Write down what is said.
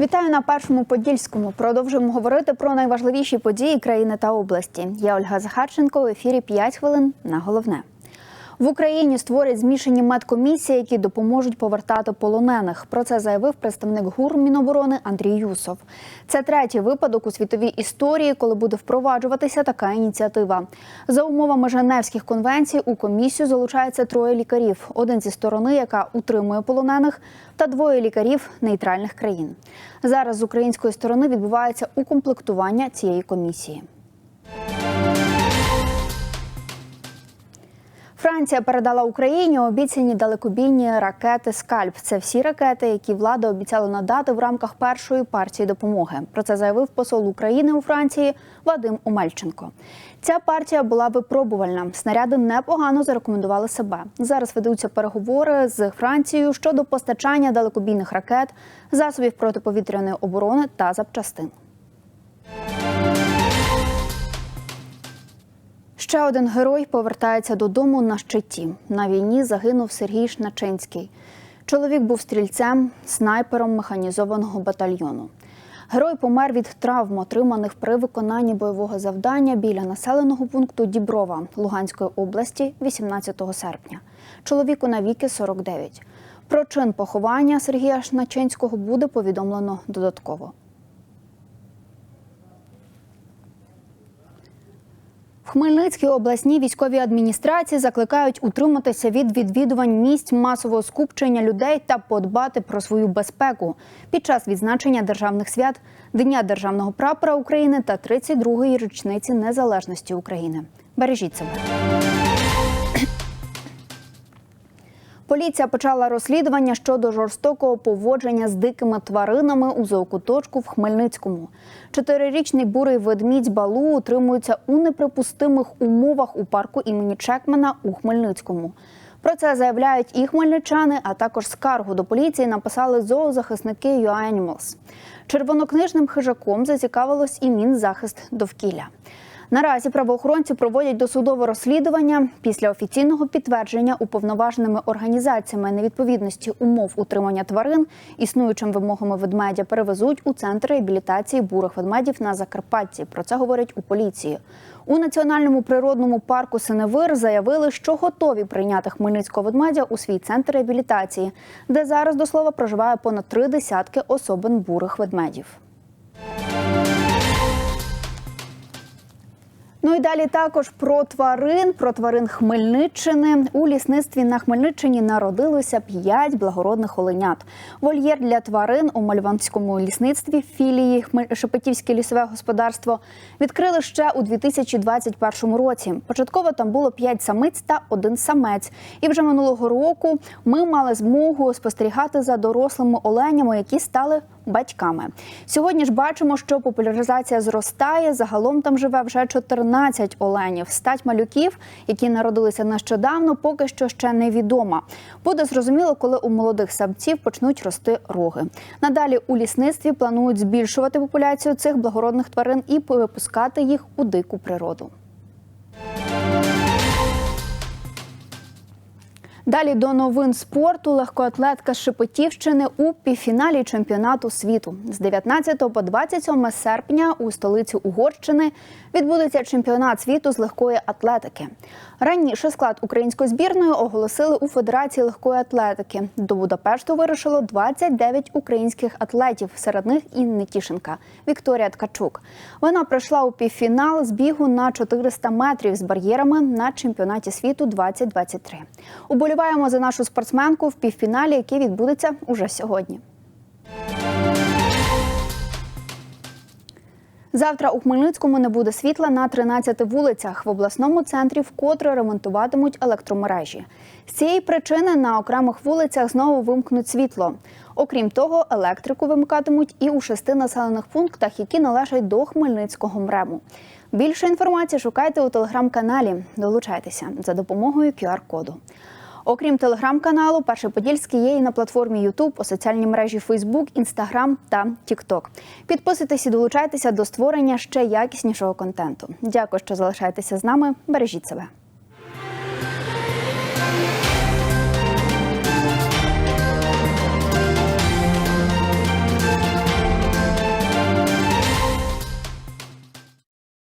Вітаю на першому подільському. Продовжуємо говорити про найважливіші події країни та області. Я Ольга Захарченко. В ефірі 5 хвилин на головне. В Україні створять змішані медкомісії, які допоможуть повертати полонених. Про це заявив представник ГУР Міноборони Андрій Юсов. Це третій випадок у світовій історії, коли буде впроваджуватися така ініціатива. За умовами Женевських конвенцій у комісію залучається троє лікарів: один зі сторони, яка утримує полонених, та двоє лікарів нейтральних країн. Зараз з української сторони відбувається укомплектування цієї комісії. Франція передала Україні обіцяні далекобійні ракети Скальп. Це всі ракети, які влада обіцяла надати в рамках першої партії допомоги. Про це заявив посол України у Франції Вадим Умельченко. Ця партія була випробувальна. Снаряди непогано зарекомендували себе. Зараз ведуться переговори з Францією щодо постачання далекобійних ракет, засобів протиповітряної оборони та запчастин. Ще один герой повертається додому на щиті. На війні загинув Сергій Шначинський. Чоловік був стрільцем, снайпером механізованого батальйону. Герой помер від травм, отриманих при виконанні бойового завдання біля населеного пункту Діброва Луганської області 18 серпня. Чоловіку навіки 49. Про чин поховання Сергія Шначинського буде повідомлено додатково. Хмельницькій обласній військовій адміністрації закликають утриматися від відвідувань місць масового скупчення людей та подбати про свою безпеку під час відзначення державних свят Дня державного прапора України та 32-ї річниці незалежності України. Бережіть себе. Поліція почала розслідування щодо жорстокого поводження з дикими тваринами у зоокуточку в Хмельницькому. Чотирирічний бурий ведмідь Балу утримується у неприпустимих умовах у парку імені Чекмана у Хмельницькому. Про це заявляють і хмельничани, а також скаргу до поліції написали зоозахисники UAnimals. Червонокнижним хижаком зацікавилось і Мінзахист довкілля. Наразі правоохоронці проводять досудове розслідування після офіційного підтвердження уповноваженими організаціями невідповідності умов утримання тварин, існуючим вимогами ведмедя перевезуть у центр реабілітації бурих ведмедів на Закарпатті. Про це говорять у поліції. У національному природному парку Синевир заявили, що готові прийняти хмельницького ведмедя у свій центр реабілітації, де зараз до слова проживає понад три десятки особин бурих ведмедів. Ну і далі також про тварин, про тварин Хмельниччини. У лісництві на Хмельниччині народилося п'ять благородних оленят. Вольєр для тварин у Мальванському лісництві філії Шепетівське лісове господарство відкрили ще у 2021 році. Початково там було п'ять самиць та один самець. І вже минулого року ми мали змогу спостерігати за дорослими оленями, які стали батьками. Сьогодні ж бачимо, що популяризація зростає. Загалом там живе вже 14 оленів. Стать малюків, які народилися нещодавно, поки що ще невідома. Буде зрозуміло, коли у молодих самців почнуть рости роги. Надалі у лісництві планують збільшувати популяцію цих благородних тварин і випускати їх у дику природу. Далі до новин спорту легкоатлетка Шепетівщини у півфіналі чемпіонату світу з 19 по 27 серпня у столиці Угорщини відбудеться чемпіонат світу з легкої атлетики. Раніше склад української збірної оголосили у Федерації легкої атлетики. До Будапешту вирушило 29 українських атлетів. Серед них і Нетішенка Вікторія Ткачук. Вона пройшла у півфінал з бігу на 400 метрів з бар'єрами на чемпіонаті світу 2023. Уболіваємо за нашу спортсменку в півфіналі, який відбудеться уже сьогодні. Завтра у Хмельницькому не буде світла на 13 вулицях. В обласному центрі вкотре ремонтуватимуть електромережі. З цієї причини на окремих вулицях знову вимкнуть світло. Окрім того, електрику вимикатимуть і у шести населених пунктах, які належать до Хмельницького МРЕМу. Більше інформації шукайте у телеграм-каналі. Долучайтеся за допомогою QR-коду. Окрім телеграм-каналу, Перший Подільський є і на платформі YouTube, у соціальній мережі Facebook, Instagram та TikTok. Підписуйтесь і долучайтеся до створення ще якіснішого контенту. Дякую, що залишаєтеся з нами. Бережіть себе.